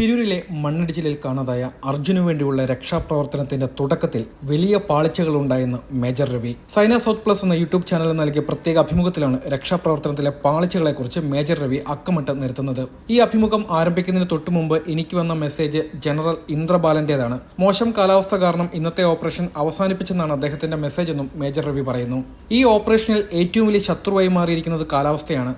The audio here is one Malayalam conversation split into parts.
ഷിരൂരിലെ മണ്ണിടിച്ചിലിൽ കാണാതായ അർജുനു വേണ്ടിയുള്ള രക്ഷാപ്രവർത്തനത്തിന്റെ തുടക്കത്തിൽ വലിയ പാളിച്ചകളുണ്ടായെന്ന് major Ravi. Saina south plus എന്ന യൂട്യൂബ് ചാനലിൽ നൽകിയ പ്രത്യേക അഭിമുഖത്തിലാണ് രക്ഷാപ്രവർത്തനത്തിലെ പാളിച്ചകളെക്കുറിച്ച് മേജർ രവി അക്കമിട്ട് നിർത്തുന്നത് ഈ അഭിമുഖം ആരംഭിക്കുന്നതിന് തൊട്ടു മുമ്പ് എനിക്ക് വന്ന മെസ്സേജ് ജനറൽ ഇന്ദ്രബാലന്റേതാണ്. മോശം കാലാവസ്ഥ കാരണം ഇന്നത്തെ ഓപ്പറേഷൻ അവസാനിപ്പിച്ചെന്നാണ് അദ്ദേഹത്തിന്റെ മെസ്സേജ് എന്നും മേജർ രവി പറയുന്നു. ഈ ഓപ്പറേഷനിൽ ഏറ്റവും വലിയ ശത്രുവായി മാറിയിരിക്കുന്നത് കാലാവസ്ഥയാണ്.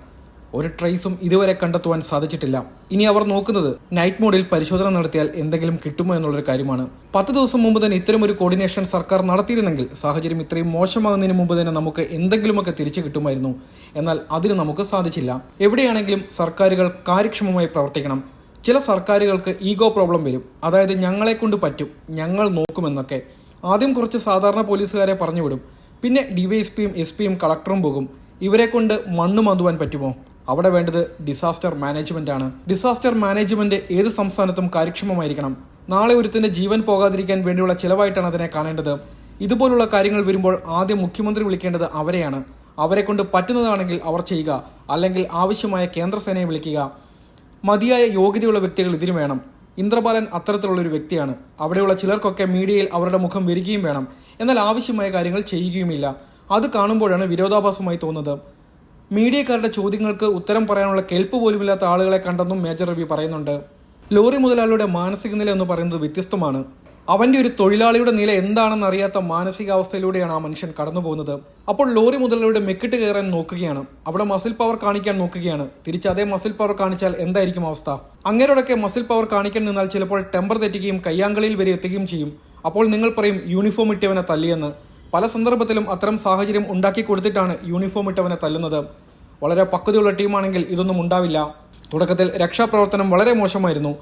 ഒരു ട്രേസും ഇതുവരെ കണ്ടെത്തുവാൻ സാധിച്ചിട്ടില്ല. ഇനി അവർ നോക്കുന്നത് നൈറ്റ് മോഡിൽ പരിശോധന നടത്തിയാൽ എന്തെങ്കിലും കിട്ടുമോ എന്നുള്ളൊരു കാര്യമാണ്. പത്ത് ദിവസം മുമ്പ് തന്നെ ഇത്തരം ഒരു കോർഡിനേഷൻ സർക്കാർ നടത്തിയിരുന്നെങ്കിൽ സാഹചര്യം ഇത്രയും മോശമാകുന്നതിന് മുമ്പ് തന്നെ നമുക്ക് എന്തെങ്കിലുമൊക്കെ തിരിച്ചു കിട്ടുമായിരുന്നു. എന്നാൽ അതിന് നമുക്ക് സാധിച്ചില്ല. എവിടെയാണെങ്കിലും സർക്കാരുകൾ കാര്യക്ഷമമായി പ്രവർത്തിക്കണം. ചില സർക്കാരുകൾക്ക് ഈഗോ പ്രോബ്ലം വരും. അതായത് ഞങ്ങളെ കൊണ്ട് പറ്റും ഞങ്ങൾ നോക്കുമെന്നൊക്കെ. ആദ്യം കുറച്ച് സാധാരണ പോലീസുകാരെ പറഞ്ഞുവിടും. പിന്നെ ഡിവൈഎസ്പിയും എസ് പിയും കളക്ടറും പോകും. ഇവരെ കൊണ്ട് മണ്ണ് മന്തുവാൻ പറ്റുമോ? അവിടെ വേണ്ടത് ഡിസാസ്റ്റർ മാനേജ്മെന്റ് ആണ്. ഡിസാസ്റ്റർ മാനേജ്മെന്റ് ഏത് സംസ്ഥാനത്തും കാര്യക്ഷമമായിരിക്കണം. നാളെ ഒരുത്തിന്റെ ജീവൻ പോകാതിരിക്കാൻ വേണ്ടിയുള്ള ചിലവായിട്ടാണ് അതിനെ കാണേണ്ടത്. ഇതുപോലുള്ള കാര്യങ്ങൾ വരുമ്പോൾ ആദ്യം മുഖ്യമന്ത്രി വിളിക്കേണ്ടത് അവരെയാണ്. അവരെ കൊണ്ട് പറ്റുന്നതാണെങ്കിൽ അവർ ചെയ്യുക. അല്ലെങ്കിൽ ആവശ്യമായ കേന്ദ്രസേനയെ വിളിക്കുക. മതിയായ യോഗ്യതയുള്ള വ്യക്തികൾ ഇതിനു വേണം. ഇന്ദ്രബാലൻ അത്തരത്തിലുള്ള ഒരു വ്യക്തിയാണ്. അവിടെയുള്ള ചിലർക്കൊക്കെ മീഡിയയിൽ അവരുടെ മുഖം വരികയും വേണം. എന്നാൽ ആവശ്യമായ കാര്യങ്ങൾ ചെയ്യുകയുമില്ല. അത് കാണുമ്പോഴാണ് വിരോധാഭാസമായി തോന്നുന്നത്. മീഡിയക്കാരുടെ ചോദ്യങ്ങൾക്ക് ഉത്തരം പറയാനുള്ള കെൽപ്പ് പോലുമില്ലാത്ത ആളുകളെ കണ്ടെന്നും മേജർ രവി പറയുന്നുണ്ട്. ലോറി മുതലാളിയുടെ മാനസിക നില എന്ന് പറയുന്നത് വ്യത്യസ്തമാണ്. അവന്റെ ഒരു തൊഴിലാളിയുടെ നില എന്താണെന്ന് അറിയാത്ത മാനസികാവസ്ഥയിലൂടെയാണ് ആ മനുഷ്യൻ കടന്നു പോകുന്നത് അപ്പോൾ ലോറി മുതലാളിയുടെ മെക്കിട്ട് കയറാൻ നോക്കുകയാണ്. അവിടെ മസിൽ പവർ കാണിക്കാൻ നോക്കുകയാണ്. തിരിച്ച് അതേ മസിൽ പവർ കാണിച്ചാൽ എന്തായിരിക്കും അവസ്ഥ? അങ്ങേരോടൊക്കെ മസിൽ പവർ കാണിക്കാൻ നിന്നാൽ ചിലപ്പോൾ ടെമ്പർ തെറ്റുകയും കയ്യാങ്കളിയിൽ വരെ എത്തുകയും ചെയ്യും. അപ്പോൾ നിങ്ങൾ പറയും യൂണിഫോം ഇട്ടവനെ തല്ലിയെന്ന്. പല സന്ദർഭത്തിലും അത്തരം സാഹചര്യം ഉണ്ടാക്കി കൊടുത്തിട്ടാണ് യൂണിഫോം ഇട്ടവനെ തല്ലുന്നത്. വളരെ പക്വതയുള്ള ടീമാണെങ്കിൽ ഇതൊന്നും ഉണ്ടാവില്ല. തുടക്കത്തിൽ രക്ഷാപ്രവർത്തനം വളരെ മോശമായിരുന്നു.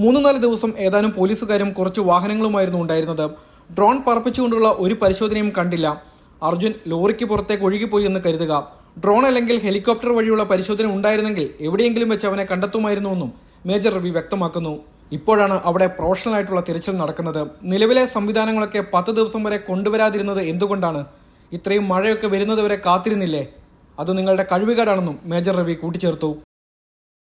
മൂന്ന് നാല് ദിവസം ഏതാനും പോലീസുകാരും കുറച്ച് വാഹനങ്ങളുമായിരുന്നു ഉണ്ടായിരുന്നത്. ഡ്രോൺ പറപ്പിച്ചുകൊണ്ടുള്ള ഒരു പരിശോധനയും കണ്ടില്ല. അർജുൻ ലോറിക്ക് പുറത്തേക്ക് ഒഴുകിപ്പോയി എന്ന് കരുതുക. ഡ്രോൺ അല്ലെങ്കിൽ ഹെലികോപ്റ്റർ വഴിയുള്ള പരിശോധന ഉണ്ടായിരുന്നെങ്കിൽ എവിടെയെങ്കിലും വെച്ച് അവനെ കണ്ടെത്തുമായിരുന്നുവെന്നും മേജർ റവി വ്യക്തമാക്കുന്നു. ഇപ്പോഴാണ് അവിടെ പ്രൊഫഷണൽ ആയിട്ടുള്ള തിരച്ചിൽ നടക്കുന്നത്. നിലവിലെ സംവിധാനങ്ങളൊക്കെ പത്ത് ദിവസം വരെ കൊണ്ടുവരാതിരുന്നത് എന്തുകൊണ്ടാണ്? ഇത്രയും മഴയൊക്കെ വരുന്നത് വരെ കാത്തിരുന്നില്ലേ? അത് നിങ്ങളുടെ കഴിവുകേടാണെന്നും മേജർ രവി കൂട്ടിച്ചേർത്തു.